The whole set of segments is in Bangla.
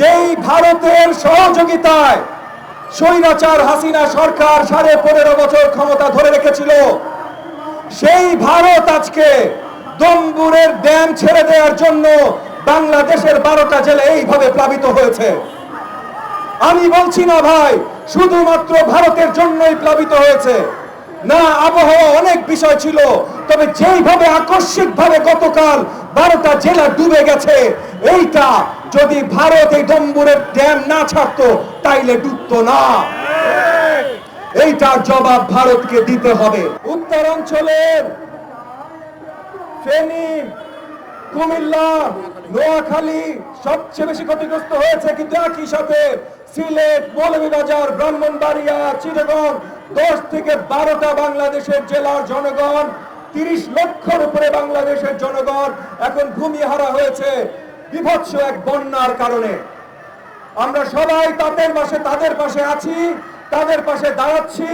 যেই ভারতের সহযোগিতায় স্বৈরাচার হাসিনা সরকার সাড়ে পনেরো বছর ক্ষমতা ধরে রেখেছিল, সেই ভারত আজকে দম্বুরের ড্যাম ছেড়ে দেওয়ার জন্য বাংলাদেশের বারোটা জেলা এইভাবে প্লাবিত হয়েছে। আমি বলছি না ভাই, শুধুমাত্র ভারতের জন্যই প্লাবিত হয়েছে। না, আবহাওয়া অনেক বিষয় ছিল, তবে যেইভাবে আকস্মিক ভাবে গতকাল বারোটা জেলা ডুবে গেছে, এইটা যদি ভারত এই ডম্বুরের ড্যাম না ছাড়তো, তাইলে ডুবতো না। এইটার জবাব ভারতকে দিতে হবে। উত্তরাঞ্চলের কুমিল্লা, নোয়াখালী সবচেয়ে বেশি ক্ষতিগ্রস্ত হয়েছে কিন্তু একই সাথে সিলেট, মৌলভীবাজার, ব্রাহ্মণবাড়িয়া, চিটাগং, দশ থেকে বারোটা বাংলাদেশের জেলার জনগণ, তিরিশ লক্ষর উপরে বাংলাদেশের জনগণ এখন ভূমিহারা হয়েছে। বিভৎস এক বন্যার কারণে। আমরা সবাই তাদের পাশে তাদের পাশে আছি, তাদের পাশে দাঁড়াচ্ছি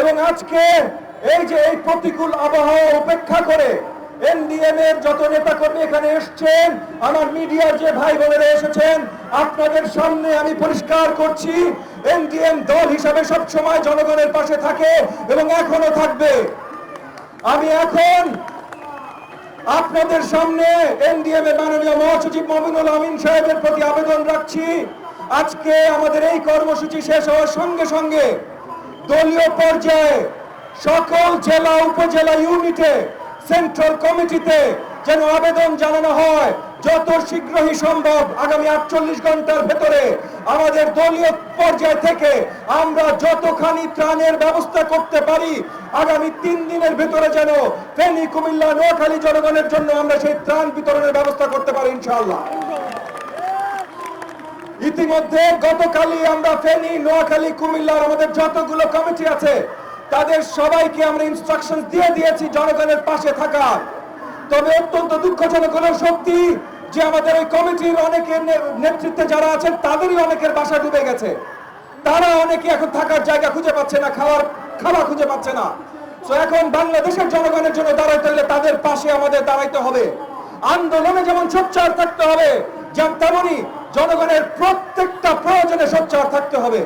এবং আজকে এই যে এই প্রতিকূল আবহাওয়া উপেক্ষা করে এনডিএম এর যত নেতা কর্মী এখানে এসছেন, আমার মিডিয়ার যে ভাই বোনেরা এসেছেন, আপনাদের সামনে আমি পরিষ্কার করছি এনডিএম দল হিসাবে সব সময় জনগণের পাশে থাকে এবং এখনও থাকবে। আমি এখন আপনাদের সামনে এনডিএম এর মাননীয় মহাসচিব মমিনুল আমিন সাহেবের প্রতি আবেদন রাখছি। আজকে আমাদের এই কর্মসূচি শেষ হওয়ার সঙ্গে সঙ্গে দলীয় পর্যায়ে সকল জেলা, উপজেলা, ইউনিটে, সেন্ট্রাল কমিটিতে যেন আবেদন জানানো হয়। যত শীঘ্রই সম্ভব আগামী আটচল্লিশ ঘণ্টার ভেতরে আমাদের দলীয় পর্যায় থেকে আমরা যতখানি ত্রাণের ব্যবস্থা করতে পারি, আগামী তিন দিনের ভেতরে যেন ফেনী, কুমিল্লা, নোয়াখালী জনগণের জন্য আমরা সেই ত্রাণ বিতরণের ব্যবস্থা করতে পারি ইনশাআল্লাহ। ইতিমধ্যে গতকালই আমরা ফেনী, নোয়াখালী, কুমিল্লার আমাদের যতগুলো কমিটি আছে, তাদের সবাইকে আমরা ইনস্ট্রাকশন দিয়ে দিয়েছি জনগণের পাশে থাকার। তবে অত্যন্ত দুঃখজনক হলো সত্যি যে আমাদের ওই কমিটির অনেকের নেতৃত্বে যারা আছেন, তাদেরই অনেকের বাসা ডুবে গেছে। তারা অনেকে এখন থাকার জায়গা খুঁজে পাচ্ছে না, খাওয়ার খাওয়া খুঁজে পাচ্ছে না। তো এখন বাংলাদেশের জনগণের জন্য দাঁড়াইতে হলে তাদের পাশে আমাদের দাঁড়াইতে হবে। আন্দোলনে যেমন সোচ্চার থাকতে হবে যেমন তেমনি জনগণের প্রত্যেকটা প্রয়োজনে সোচ্চার থাকতে হবে।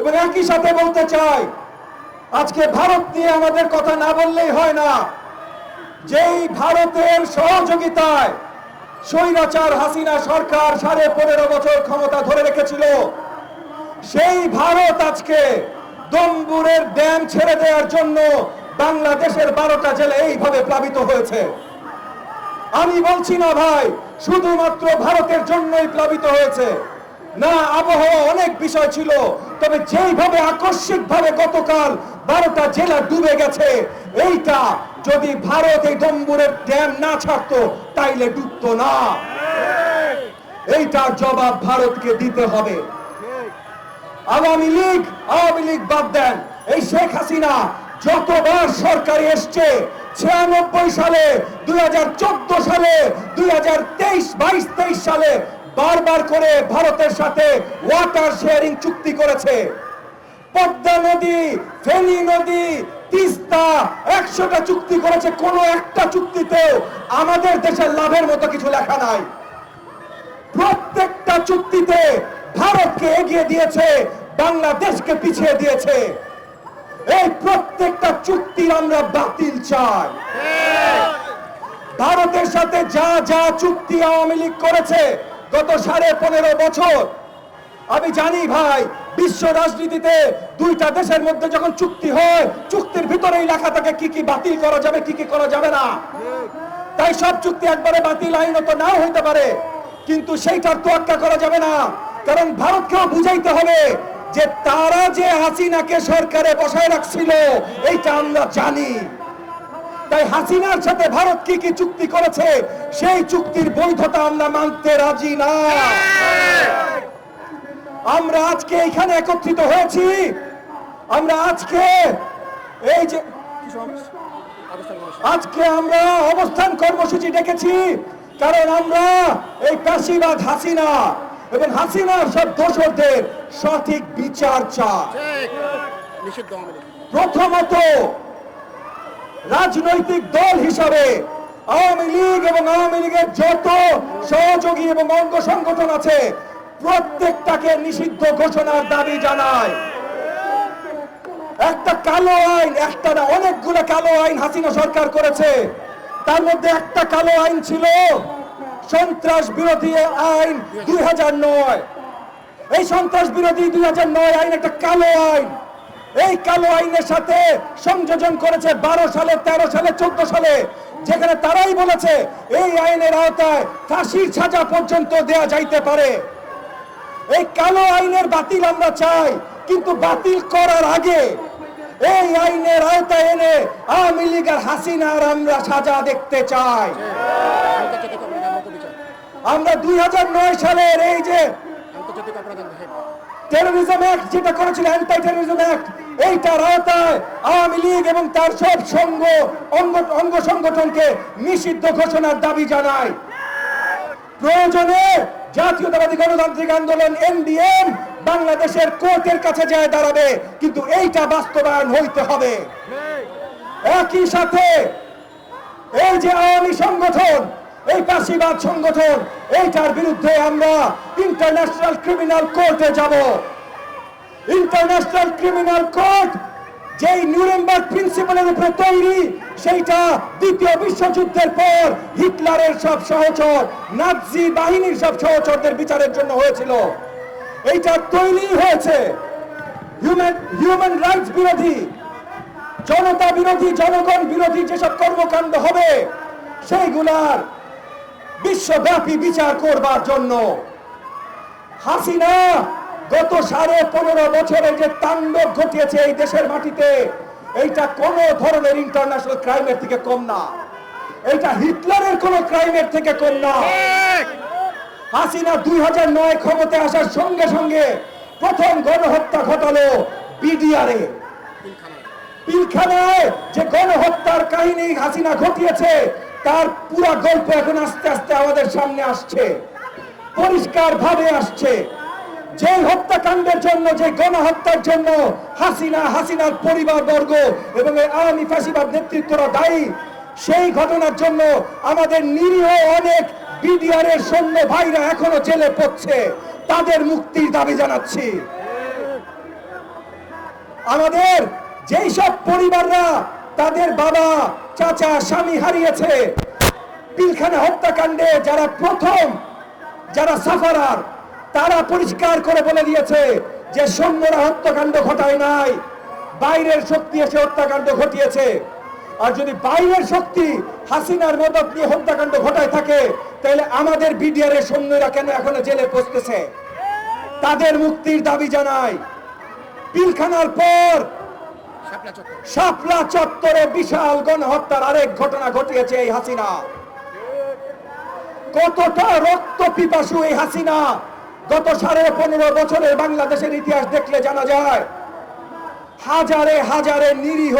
এবং একই সাথে বলতে চাই, আজকে ভারত নিয়ে আমাদের কথা না বললেই হয় না। যেই ভারতের সহযোগিতায় স্বৈরাচার হাসিনা সরকার সাড়ে পনেরো বছর ক্ষমতা ধরে রেখেছিল। সেই ভারত আজকে দম্বুরের ড্যাম ছেড়ে দেওয়ার জন্য বাংলাদেশের বারোটা জেলা এইভাবে প্লাবিত হয়েছে। আমি বলছি না ভাই, শুধুমাত্র ভারতের জন্যই প্লাবিত হয়েছে। না, আবহাওয়া অনেক বিষয় ছিল, তবে যেইভাবে আকস্মিক ভাবে গতকাল বারোটা জেলা ডুবে গেছে। এইটা যদি ভারত এই ডম্বুরের ড্যাম না ছাড়তো, তাইলে ডুবতো না। এইটার জবাব ভারতকে দিতে হবে। আওয়ামী লীগ আওয়ামী লীগ বাদ দেন। এই শেখ হাসিনা যতবার সরকারে এসছে, ছিয়ানব্বই সালে, দুই হাজার চোদ্দ সালে, দুই হাজার তেইশ, বাইশ তেইশ সালে বারবার করে ভারতের সাথে ওয়াটার শেয়ারিং চুক্তি করেছে। পদ্মা নদী, ফেনী নদী, তিস্তা, একশোটা চুক্তি করেছে, কোন একটা চুক্তিতেও আমাদের দেশের লাভের মতো কিছু লেখা নাই। প্রত্যেকটা চুক্তিতে ভারতকে এগিয়ে দিয়েছে, বাংলাদেশকে পিছিয়ে দিয়েছে। এই প্রত্যেকটা চুক্তির আমরা বাতিল চাই। ভারতের সাথে যা যা চুক্তি আওয়ামী লীগ করেছে গত সাড়ে পনেরো বছর, আমি জানি ভাই বিশ্ব রাজনীতিতে দুইটা দেশের মধ্যে যখন চুক্তি হয়, চুক্তির ভিতরেই লেখা থাকে কি কি বাতিল করা যাবে, কি কি করা যাবে না। তাই সব চুক্তি একবারে বাতিল, আইনত নাও হইতে পারে। কিন্তু সেইটার তোয়াক্কা করা যাবে না। কারণ ভারতকেও বুঝাইতে হবে যে তারা যে হাসিনাকে সরকারে বসায় রাখছিল, এইটা আমরা জানি। তাই হাসিনার সাথে ভারত কি কি চুক্তি করেছে, সেই চুক্তির বৈধতা আমরা মানতে রাজি না। আমরা আজকে এখানে একত্রিত হয়েছি আমরা আজকে এই যে আজকে আমরা অবস্থান কর্মসূচি ডেকেছি, কারণ আমরা এই কাশিবাদ হাসিনা এবং হাসিনার সব দোষরদের সঠিক বিচার লীগ। প্রথমত, রাজনৈতিক দল হিসাবে আওয়ামী লীগ এবং আওয়ামী লীগের যত সহযোগী এবং অঙ্গ সংগঠন আছে প্রত্যেকটাকে নিষিদ্ধ ঘোষণার দাবি জানায়। একটা কালো আইন, একটা না, অনেকগুলো কালো আইন হাসিনা সরকার করেছে। তার মধ্যে একটা কালো আইন ছিল সন্ত্রাস বিরোধী আইন দুই এই সন্ত্রাস বিরোধী দুই নয় আইন একটা কালো আইন। এই কালো আইনের সাথে সংযোজন করেছে বারো সালে, তেরো সালে, চোদ্দ সালে। যেখানে তারাই বলেছে, এই আইনের আওতায় ফাঁসির সাজা পর্যন্ত দেয়া যাইতে পারে। এই কালো আইনের বাতিল আমরা চাই, কিন্তু বাতিল করার আগে এই আইনের আওতায় এনে আওয়ামী লীগের হাসিনার আমরা সাজা দেখতে চাই। আমরা দুই সালের এই যে টেরোরিজম অ্যাক্ট যেটা করেছিল অ্যান্টি টেরোরিজম অ্যাক্ট এইটার আওতায় আওয়ামী লীগ এবং তার সব সঙ্গ অঙ্গ সংগঠনকে নিষিদ্ধ ঘোষণার দাবি জানায়। প্রয়োজনে জাতীয়তাবাদী গণতান্ত্রিক আন্দোলন, এনডিএম, বাংলাদেশের কোর্টের কাছে যায় দাঁড়াবে, কিন্তু এইটা বাস্তবায়ন হইতে হবে। একই সাথে এই যে আওয়ামী সংগঠন, এই পাশিবাদ সংগঠন, এইটার বিরুদ্ধে আমরা ইন্টারন্যাশনাল ক্রিমিনাল কোর্টে যাব। ইন্টারন্যাশনাল ক্রিমিনাল কোর্ট যেই নিউরেমবার্গ প্রিন্সিপালের উপরে তৈরি, সেইটা দ্বিতীয় বিশ্বযুদ্ধের পর হিটলারের সব সহচর, নাৎজি বাহিনীর সব সহচরদের বিচারের জন্য হয়েছিল। এইটা তৈরি হয়েছে। হিউম্যান হিউম্যান রাইটস বিরোধী, জনতা বিরোধী, জনগণ বিরোধী যেসব কর্মকাণ্ড হবে, সেইগুলার বিশ্বব্যাপী বিচার করবার জন্য হাসিনা গত সাড়ে পনেরো বছরে যে তাণ্ডব ঘটিয়েছে এই দেশের মাটিতে এইটা কোন ধরনের ইন্টারন্যাশনাল ক্রাইমের থেকে কম না। এইটা হিটলারের কোন ক্রাইমের থেকে কম না। হাসিনা দুই হাজার নয় ক্ষমতায় আসার সঙ্গে সঙ্গে প্রথম গণহত্যা ঘটালো বিডিআরে। পিলখানায় পিলখানায় যে গণহত্যার কাহিনী হাসিনা ঘটিয়েছে তার পুরো গল্প এখন আস্তে আস্তে আমাদের সামনে আসছে। পরিষ্কার ভাবে আসছে। যে হত্যাকাণ্ডের জন্য যে গণহত্যার জন্য হাসিনা, হাসিনার পরিবার বর্গ এবং আওয়ামী ফাঁসিবাদ নেতৃত্বরা দায়ী, সেই ঘটনার জন্য আমাদের নিরীহ অনেক বিডিআর এর সৈন্য ভাইরা এখনও জেলে পড়ছে। তাদের মুক্তির দাবি জানাচ্ছি। আমাদের যেই সব পরিবাররা, তাদের বাবা, চাচা, স্বামী হারিয়েছে পিলখানা হত্যাকাণ্ডে যারা প্রথম, যারা সাফারার তারা পরিষ্কার করে বলে দিয়েছে যে সৈন্যরা হত্যাকাণ্ড ঘটায় নাই। বাইরের শক্তি এসে হত্যাকাণ্ড ঘটিয়েছে। আর যদি বাইরের শক্তি হাসিনার মদত নিয়ে হত্যাকাণ্ড ঘটায় থাকে, তাহলে আমাদের বিডিআর এর সৈন্যরা কেন এখনও জেলে পৌঁছতেছে? তাদের মুক্তির দাবি জানায়। পিলখানার পর শাপলা চত্বরে বিশাল গণহত্যার আরেক ঘটনা ঘটিয়েছে এই হাসিনা। কতটা রক্ত পিপাসু এই হাসিনা গত সাড়ে পনেরো বছরের বাংলাদেশের ইতিহাস দেখলে জানা যায়, হাজারে হাজারে নিরীহ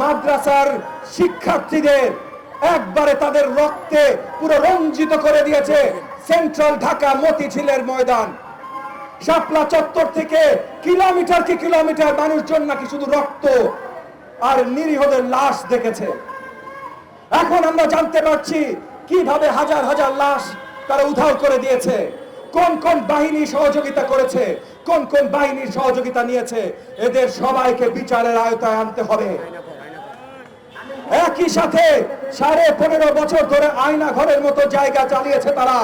মাদ্রাসার শিক্ষার্থীদের একবারে তাদের রক্তে পুরো রঞ্জিত করে দিয়েছে সেন্ট্রাল ঢাকা মতিঝিলের ময়দান। শাপলা চত্বর থেকে কিলোমিটার কি কিলোমিটার মানুষজন নাকি শুধু রক্ত আর নিরীহদের লাশ দেখেছে। এখন আমরা জানতে পারছি কীভাবে হাজার হাজার লাশ তারা উধাও করে দিয়েছে। কোন কোন বাহিনী সহযোগিতা করেছে? কোন কোন বাহিনীর সহযোগিতা নিয়েছে? এদের সবাইকে বিচারের আয়তায় আনতে হবে। একই সাথে সাড়ে পনেরো বছর ধরে আয়না ঘরের মতো জায়গা চালিয়েছে তারা।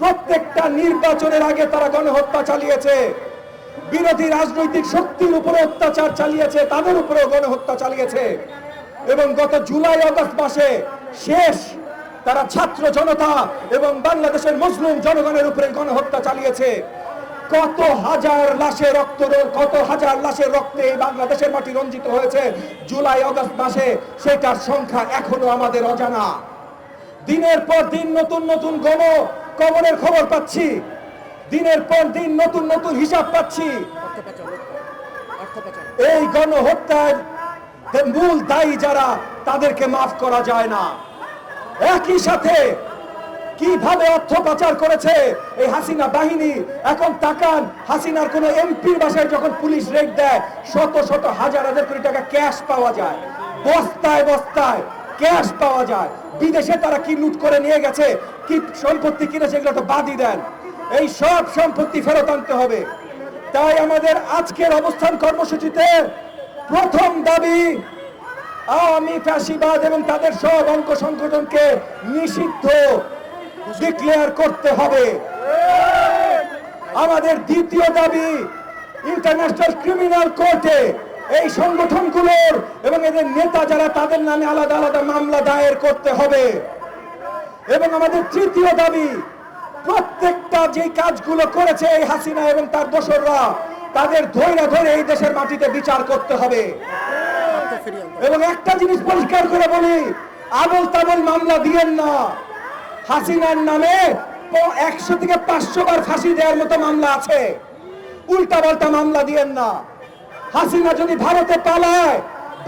প্রত্যেকটা নির্বাচনের আগে তারা গণহত্যা চালিয়েছে। বিরোধী রাজনৈতিক শক্তির উপরে অত্যাচার চালিয়েছে, তাদের উপরেও গণহত্যা চালিয়েছে। এবং গত জুলাই আগস্ট মাসে শেষ তারা ছাত্র জনতা এবং বাংলাদেশের মুসলিম জনগণের উপরে গণহত্যা চালিয়েছে। কত হাজার লাশের রক্ত কত হাজার লাশের রক্তে এই বাংলাদেশের মাটি রঞ্জিত হয়েছে? জুলাই, অগস্ট মাসে সেটার সংখ্যা এখনও আমাদের অজানা। দিনের পর দিন নতুন নতুন গণ কবরের খবর পাচ্ছি। দিনের পর দিন নতুন নতুন হিসাব পাচ্ছি। এই গণহত্যার মূল দায়ী যারা, তাদেরকে মাফ করা যায় না। একই সাথে কীভাবে অর্থ পাচার করেছে এই হাসিনা বাহিনী? এখন তাকান, হাসিনার কোন এমপির বাসায় যখন পুলিশ রেড দেয়, শত শত হাজার হাজার কোটি টাকা ক্যাশ পাওয়া যায়। বস্তায় বস্তায় ক্যাশ পাওয়া যায়। বিদেশে তারা কি লুট করে নিয়ে গেছে? কি সম্পত্তি কিনেছে এগুলো তো বাদই দেন। এই সব সম্পত্তি ফেরত আনতে হবে। তাই আমাদের আজকের অবস্থান কর্মসূচিতে প্রথম দাবি আওয়ামী ফ্যাসিবাদ এবং তাদের সব অঙ্ক সংগঠনকে নিষিদ্ধ ডিক্লেয়ার করতে হবে। আমাদের দ্বিতীয় দাবি ইন্টারন্যাশনাল ক্রিমিনাল কোর্টে এই সংগঠনগুলোর এবং এদের নেতা যারা তাদের নামে আলাদা আলাদা মামলা দায়ের করতে হবে। এবং আমাদের তৃতীয় দাবি, প্রত্যেকটা যে কাজগুলো করেছে এই হাসিনা এবং তার দোসররা, তাদের ধৈর্য ধরে এই দেশের মাটিতে বিচার করতে হবে। এবং একটা জিনিস পরিষ্কার করে বলি আবল তাবল মামলা দিয়েন না। হাসিনার নামে একশো থেকে পাঁচশো বার ফাঁসি দেওয়ার মতো মামলা আছে। উল্টা পাল্টা মামলা দিয়েন না। হাসিনা যদি ভারতে পালায়,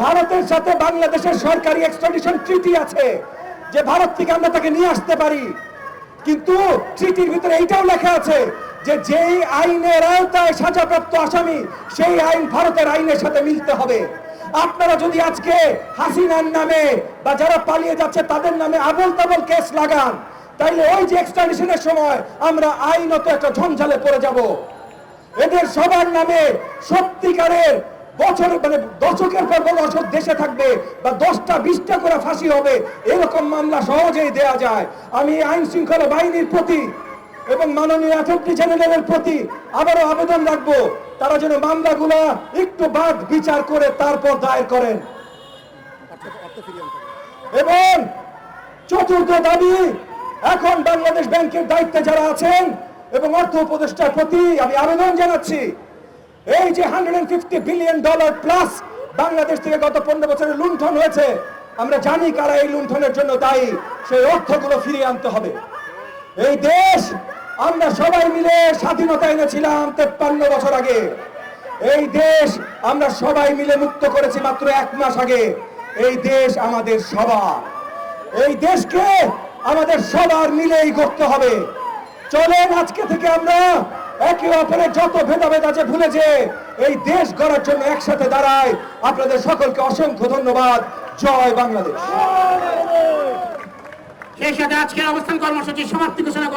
ভারতের সাথে বাংলাদেশের সরকারি এক্সট্রাডিশন ট্রিটি আছে, যে ভারত থেকে আমরা তাকে নিয়ে আসতে পারি। কিন্তু ট্রিটির ভিতরে এইটাও লেখা আছে যে যেই আইনের আওতায় সাজাপ্রাপ্ত আসামি, সেই আইন ভারতের আইনের সাথে মিলতে হবে। আপনারা যদি আজকে হাসিনার নামে বা যারা পালিয়ে যাচ্ছে তাদের নামে আবল তাবল কেস লাগান, তাইলে ওই যে এক্সট্রাডিশনের সময় আমরা আইনত একটা ঝঞ্ঝালে পড়ে যাব। এদের সবার নামে সত্যিকারের বছর মানে দশকের পর দশক দেশে থাকবে বা দশটা, বিশটা করে ফাঁসি হবে, এরকম মামলা সহজেই দেয়া যায়। আমি আইন শৃঙ্খলা বাহিনীর প্রতি এবং মাননীয় অ্যাটর্নি জেনারেলের প্রতি আবারও আবেদন রাখব। তারা যেন মামলাগুলা একটু বাদ বিচার করে তারপর দায়ের করেন। এবং চতুর্থ দাবি, এখন বাংলাদেশ ব্যাংকের দায়িত্বে যারা আছেন এবং অর্থ উপদেষ্টার প্রতি আমি আবেদন জানাচ্ছি, এই যে hundred fifty billion dollar plus Bangladesh থেকে গত পনেরো বছরের লুণ্ঠন হয়েছে, আমরা জানি কারা এই লুণ্ঠনের জন্য দায়ী, সেই অর্থগুলো ফিরিয়ে আনতে হবে এই দেশ আমরা সবাই মিলে স্বাধীনতা এনেছিলাম তেপ্পান্ন বছর আগে। এই দেশ আমরা সবাই মিলে মুক্ত করেছি মাত্র এক মাস আগে। এই দেশ আমাদের সবার। এই দেশকে আমাদের সবার মিলেই করতে হবে। চলেন আজকে থেকে আমরা একে অপরের যত ভেদাভেদ আছে ভুলে যে এই দেশ গড়ার জন্য একসাথে দাঁড়াই। আপনাদের সকলকে অসংখ্য ধন্যবাদ। জয় বাংলাদেশ। সেই সাথে আজকের অবস্থান কর্মসূচি সমাপ্তি ঘোষণা